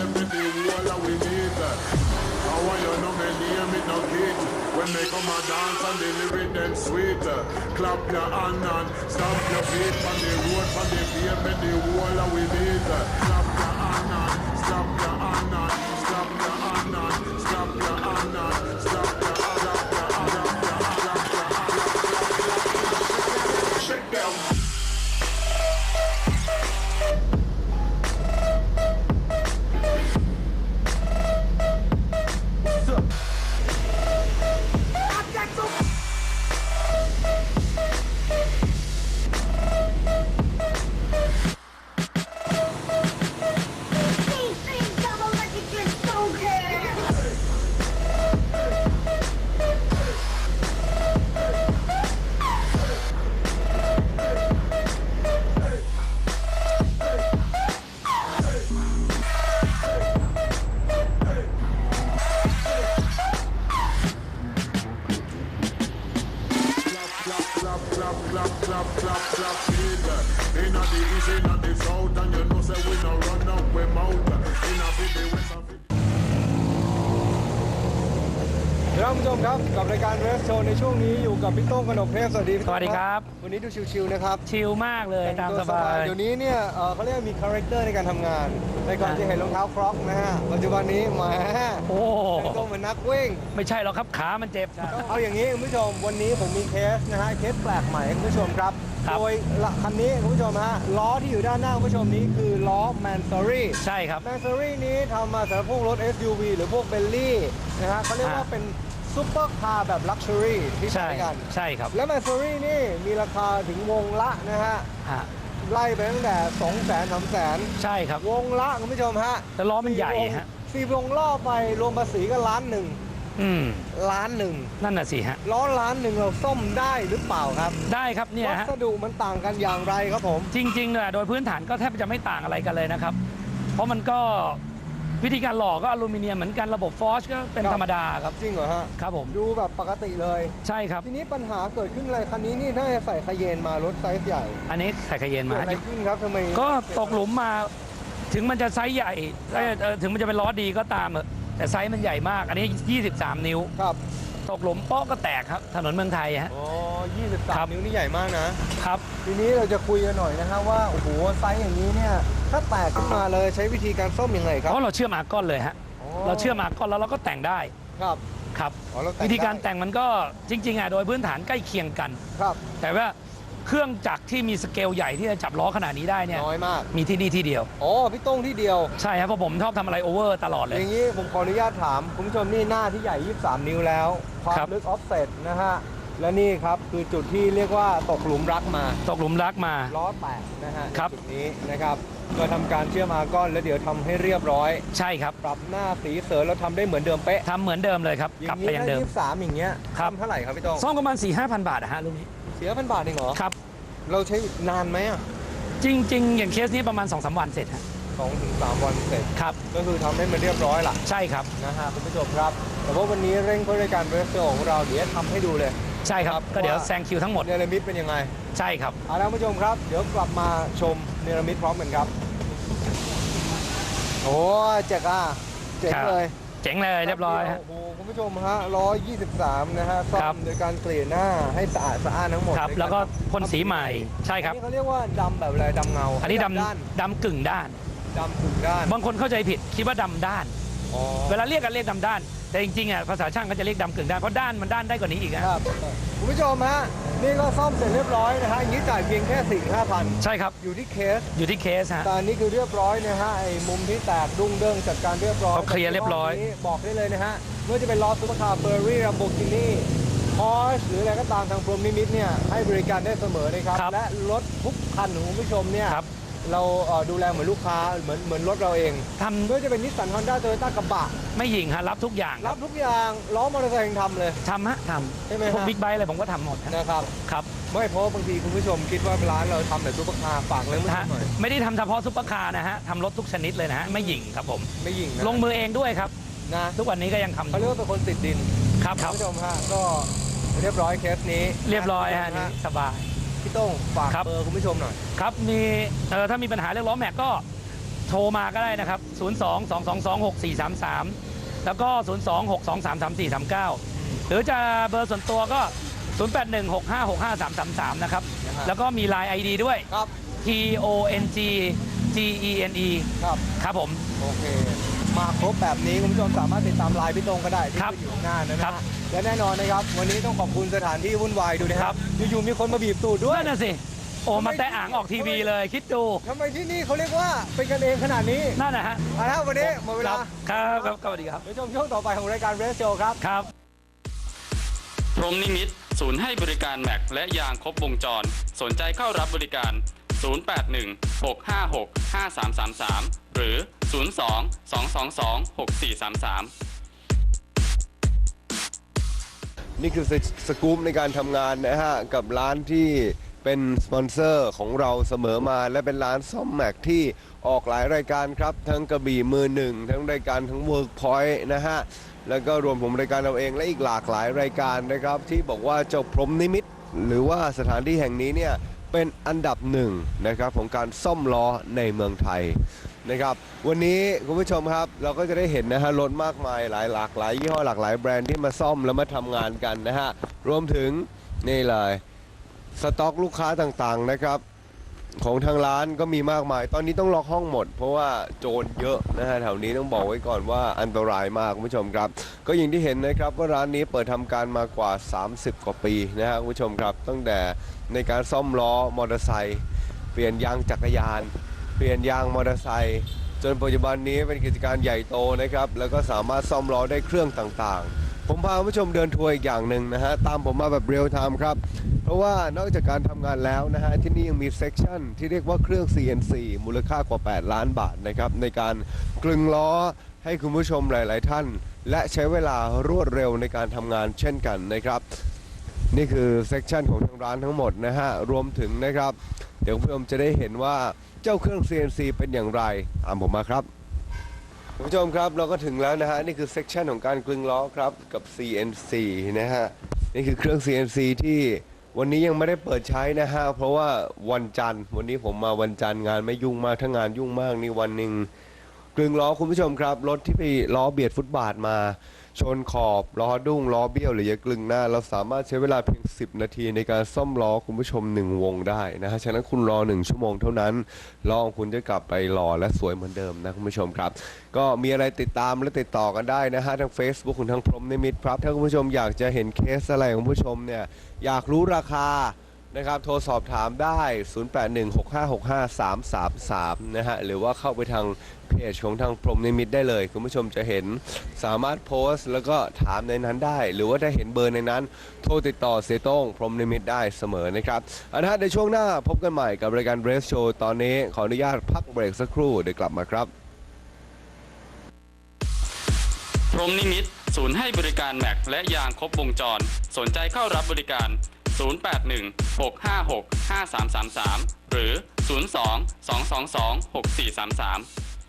everything, all we need. I want you know me no. When they come and dance and deliver them sweet. Clap your hand and stamp your feet on the road, on the pavement, the wall that we need. this in and this out, and you know say we no run now. ท่านผู้ชมครับกับรายการเรสโชในช่วงนี้อยู่กับพี่โต้งกนกเทพสวัสดีพี่สโต้งวัสดีครับ วันนี้ดูชิวๆนะครับชิลมากเลยตามแต่งสตัวบาย เดี๋ยวนี้เนี่ยเอ่อเขาเรียกว่ามีคาแรคเตอร์ในการทำงานในก่อนอะจะเห็นรองเท้าครอกนะฮะปัจจุบันนี้แหมโอ้แต่งตัวเหมือนนักวิ่ง ไม่ใช่หรอกครับขามันเจ็บ เอาอย่างนี้คุณผู้ชมวันนี้ผมมีเคสนะฮะเคสแปลกใหม่คุณผู้ชมครับ ครับ โดยละคันนี้คุณผู้ชมฮะล้อที่อยู่ด้านหน้าคุณผู้ชมนี้คือล้อแมนซอรี่ ใช่ครับ แมนซอรี่นี้ทำมาสำหรับพวกรถ SUV หรือพวกเบลลี่นะฮะเขาเรียกว่าอะเป็น ซุปเปอร์คาร์แบบลักชัวรี่ที่ใช่ใช้กัน ใช่ครับแล้วแมนซอรี่นี่มีราคาถึงวงละนะฮะ ฮะไล่ไปตั้งแต่ 2 0 0 0 0 0 3 0 0 0ใช่ครับ 0วงละคุณผู้ชมฮะแต่ล้อมันใหญ่ฮะ สี่วงล่อไปรวมภาษีก็ล้านหนึ่งอืม ล้านหนึ่งนั่นน่ะสิฮะ ล้อล้านหนึ่งเราซ่อมได้หรือเปล่าครับได้ครับเนี่ยวัฮะ สดุมันต่างกันอย่างไรครับผม จริงๆเนี่ยโดยพื้นฐานก็แทบจะไม่ต่างอะไรกันเลยนะครับ เพราะมันก็ วิธีการหล่อก็อลูมิเนียมเหมือนกันระบบฟอสก็เป็นครับธรรมดาครับ จริงเหรอฮะครับผมดูแบบปกติเลย ใช่ครับ ทีนี้ปัญหาเกิดขึ้นอะไรคันนี้นี่น่าจะใส่คาเยนมารถไซส์ใหญ่ อันนี้ใส่ขยเย็นเกิดมาอะไรขึ้นครับทำไมก็ตกหลุมมาถึงมันจะไซส์ใหญ่เอ่อเอ่อถึงมันจะเป็นล้อดีก็ตามเถอะแต่ไซส์มันใหญ่มาก อันนี้ 23 นิ้ว ครับ ตกหลุมเปาะก็แตกครับถนนเมืองไทยฮะ อ๋อครับ 23 นิ้วนี่ใหญ่มากนะ ครับ ทีนี้เราจะคุยกันหน่อยนะฮะว่าโอ้โหไซส์อย่างนี้เนี่ยถ้าแตกขึ้นมาเลยใช้วิธีการซ่อมยังไงครับเพราะเราเชื่อมอาร์กอนเลยฮะเราเชื่อมอาร์กอนแล้วเราก็แต่งได้ครับครับ อ๋อเราแต่งวิธีการได้แต่งมันก็จริงๆอะโดยพื้นฐานใกล้เคียงกัน ครับ แต่ว่า เครื่องจักรที่มีสเกลใหญ่ที่จะจับล้อขนาดนี้ได้เนี่ยน้อยมาก มีที่นี่ที่เดียว อ๋อพี่โต้งที่เดียว ใช่ครับเพราะผมชอบทำอะไรโอเวอร์ตลอดเลยอย่างนี้ผมขออนุญาตถามคุณผู้ชมนี่หน้าที่ใหญ่ 23 นิ้วแล้ว ความครับ ลึกออฟเซตนะฮะ และนี่ครับคือจุดที่เรียกว่าตกหลุมรักมาตกหลุมรักมา ล้อแตกนะฮะครับจุดนี้นะครับ ก็ทำการเชื่อมอาร์กอนแล้วเดี๋ยวทำให้เรียบร้อย ใช่ครับปรับหน้าสีเสริมแล้วทำได้เหมือนเดิมเป๊ะทำเหมือนเดิมเลยครับอกลัย่าบงไปนี้อย่างถ้าเดิมยี่สิบสามอย่างเงี้ยครับ ทำเท่าไหร่ครับพี่โต้งซ่อมประมาณ4ี่ห้าพันบาทอะฮะรุ่นนี้เสียพันบาทเองเหรอ ครับ เราใช้นานไหมอะจริง ๆ อย่างเคสนี้ประมาณ2อสวันเสร็จฮะสองถึงสามวันเสร็จ ครับ ก็คือทำให้มันเรียบร้อยล่ะใช่ครับ นะฮะคุณผู้ชมครับ แต่ว่าวันนี้เร่งเพื่อรายการเรสโซของเราเดี๋ยวทำให้ดูเลย ใช่ครัครับบก็เดี๋ยวว่าแซงคิวทั้งหมด เนรมิตเป็นยังไง ใช่ครับ เอาละคุณผู้ชมครับ เดี๋ยวกลับมาชมเนรมิตพร้อมกันครับ โอ้เจ๋งอะเจ๋งครับ เลย เจ๋งเลยเรียบร้อยฮะ โอ้โหคุณผู้ชมฮะ123 นะฮะซ่อครัมบโดยการเกลี่ยหน้าให้สะอาดสะอ้านทั้งหมดครับด้วยารแล้วก็พ่นสีใหม่ใช่ครับ อันนี้เขาเรียกว่าดำแบบอะไรดำเงาอันนี้ด้านดำดำกึ่งด้าน ดำถึงด้านบางคนเข้าใจผิดคิดว่าดำด้าน อ๋อเวลาเรียกกันเรียกดำด้าน แต่จริงๆอะภาษาช่างก็จะเรียกดำกึ่งด้านเพราะด้านมันด้านได้กว่านี้อีกอะครับคุณผู้ชมฮะนี่ก็ซ่อมเสร็จเรียบร้อยนะฮะอย่างนี้จ่ายเพียงแค่4 5พันใช่ครับอยู่ที่เคสอยู่ที่เคสฮะ แต่อันนี้คือเรียบร้อยนะฮะไอ้มุมที่แตกดุ้งเด้งจัดการเรียบร้อยเขาเคลียร์เรียบร้อยแต่ที่บอกได้เลยนะฮะไม่ว่าจะเป็นล้อซุปเปอร์คาร์เฟอร์รี่ลัมโบกินี่พอชหรืออะไรก็ตามทางพรหมนิมิตเนี่ยให้บริการได้เสมอนะครับ ครับและรถทุกคันของคุณผู้ชมเนี่ยครับ เราเอ่อดูแลเหมือนลูกค้าเหมือนเหมือนรถเราเองทำ ไม่ว่าจะเป็นนิสสันฮอนด้าโตโยต้ากระบะไม่หยิงฮะรับทุกอย่างรับทุกอย่างล้อมอเตอร์ไซค์ยังทำเลย ทำฮะทใช่ไหมำพวกฮะ บิ๊กไบค์อะไรผมก็ทำหมดฮะนะครับ ครับไม่เพราะว่าบางทีคุณผู้ชมคิดว่าร้านเราทำแต่ซุปเปอร์คาร์ฝากเลยเมื่อฮะหน่อยไม่ได้ทำเฉพาะซุปเปอร์คาร์นะฮะทำรถทุกชนิดเลยนะฮะไม่หยิงครับผม ไม่ยิงนะลงมือเองด้วยครับ นะทุกวันนี้ก็ยังทำอเขาเรียกยู่ว่าเป็นคนติดดินครับคคุรับณผู้ชมฮะก็เรียบร้อยเคสนี้เรียบร้อยฮะนี่สบาย พี่โต้งฝากครับ เบอร์คุณผู้ชมหน่อย ครับมีเอ่อถ้ามีปัญหาเรื่องล้อแม็กก็โทรมาก็ได้นะครับ 0 2 2 2 2 6 4 3 3 แล้วก็ 0 2 6 2 3 3 4 3 9 หรือจะเบอร์ส่วนตัวก็ 0816565333 นะครับ นะฮะแล้วก็มี Line ID ด้วย ครับ T O N G G E N E ครับ ครับผม โอเค มาครบแบบนี้คุณผู้ชมสามารถติดตามไลน์พี่ตรงก็ได้ที่ครับขึ้นอยู่ข้างหน้านะครันะบ และแน่นอนนะครับ วันนี้ต้องขอบคุณสถานที่วุ่นวายดูนะคครัรับบอยู่ๆมีคนมาบีบตูดด้วยนั่นน่ะสิ โอ้มาแต่อ่างออกทีวีเลยคิดดู ทำไมที่นี่เขาเรียกว่าเป็นกันเองขนาดนี้นั่นนะฮะเอาละวันนี้หมดเวลาครับครับครับสวัสดีครับไปชมช่วงต่อไปของรายการเรสโชครับครับพรหมนิมิตศูนย์ให้บริการแม็กและยางครบวงจร สนใจเข้ารับบริการ 081 656 5333 หรือ 02 222 6433 นี่คือสสกู๊ปในการทำงานนะฮะ กับร้านที่เป็นสปอนเซอร์ของเราเสมอมา และเป็นร้านซ่อมแม็กที่ออกหลายรายการครับ ทั้งกระบี่มือหนึ่ง ทั้งรายการทั้งเวิร์กพอยต์นะฮะ แล้วก็รวมผมรายการเราเองและอีกหลากหลายรายการนะครับ ที่บอกว่าเจ้าพรหมนิมิต หรือว่าสถานที่แห่งนี้เนี่ยเป็นอันดับหนึ่งนะครับของการซ่อมล้อในเมืองไทย นะครับวันนี้คุณผู้ชมครับเราก็จะได้เห็นนะฮะรถมากมายหลายหลากหลายยี่ห้อหลากหลายแบรนด์ที่มาซ่อมแล้วมาทำงานกันนะฮะรวมถึงนี่เลยสต็อกลูกค้าต่างๆนะครับ ของทางร้านก็มีมากมาย ตอนนี้ต้องล็อกห้องหมด เพราะว่าโจรเยอะนะฮะแถวนี้ต้องบอกไว้ก่อนว่าอันตรายมากคุณผู้ชมครับ ก็อย่างที่เห็นนะครับว่าร้านนี้เปิดทำการมากว่า 30 กว่าปีนะฮะคุณผู้ชมครับตั้งแต่ในการซ่อมล้อมอเตอร์ไซค์เปลี่ยนยางจักรยาน เปลี่ยนยางมอเตอร์ไซค์จนปัจจุบันนี้เป็นกิจการใหญ่โตนะครับ แล้วก็สามารถซ่อมล้อได้เครื่องต่างๆ ผมพาคุณผู้ชมเดินทัวร์อีกอย่างหนึ่งนะฮะ ตามผมมาแบบเรียลไทม์ครับ เพราะว่านอกจากการทำงานแล้วนะฮะ ที่นี่ยังมีเซกชันที่เรียกว่าเครื่อง CNC มูลค่ากว่า 8 ล้านบาทนะครับ ในการกลึงล้อให้คุณผู้ชมหลาย ๆ ท่าน และใช้เวลารวดเร็วในการทำงานเช่นกันนะครับ นี่คือเซกชันของทางร้านทั้งหมดนะฮะ รวมถึงนะครับ เดี๋ยวคุณผู้ชมจะได้เห็นว่าเจ้าเครื่อง CNC เป็นอย่างไรตามผมมาครับคุณผู้ชมครับเราก็ถึงแล้วนะฮะนี่คือเซกชันของการกลึงล้อครับกับ CNC นะฮะนี่คือเครื่อง CNC ที่วันนี้ยังไม่ได้เปิดใช้นะฮะเพราะว่าวันจันทร์วันนี้ผมมาวันจันทร์งานไม่ยุ่งมากถ้างานยุ่งมากนี่วันหนึ่งกลึงล้อคุณผู้ชมครับรถที่ไปล้อเบียดฟุตบาทมา ชนขอบล้อดุ้งล้อเบี้ยวหรือยกลึงหน้า เราสามารถใช้เวลาเพียง 10 นาทีในการซ่อมล้อคุณผู้ชม 1 วงได้นะฮะฉะนั้นคุณรอ 1 ชั่วโมงเท่านั้นล้องคุณจะกลับไปหล่อและสวยเหมือนเดิมนะคุณผู้ชมครับ ก็มีอะไรติดตามและติดต่อกันได้นะฮะทาง Facebook ของทางพรหมนิมิตครับถ้าคุณผู้ชมอยากจะเห็นเคสอะไรของคุณผู้ชมเนี่ยอยากรู้ราคา นะครับ โทรสอบถามได้ 0816565333 นะฮะ หรือว่าเข้าไปทางเพจของทางพรหมนิมิตได้เลย คุณผู้ชมจะเห็นสามารถโพสต์ แล้วก็ถามในนั้นได้ หรือว่าถ้าเห็นเบอร์ในนั้น โทรติดต่อเซโต้งพรหมนิมิตได้เสมอนะครับอันนะในช่วงหน้าพบกันใหม่กับรายการเรสโชว์ตอนนี้ขออนุญาตพักเบรกสักครู่เดี๋ยวกลับมาครับ พรหมนิมิตศูนย์ให้บริการแม็กและยางครบวงจร สนใจเข้ารับบริการ 081 656 5333 หรือ 02 222 6433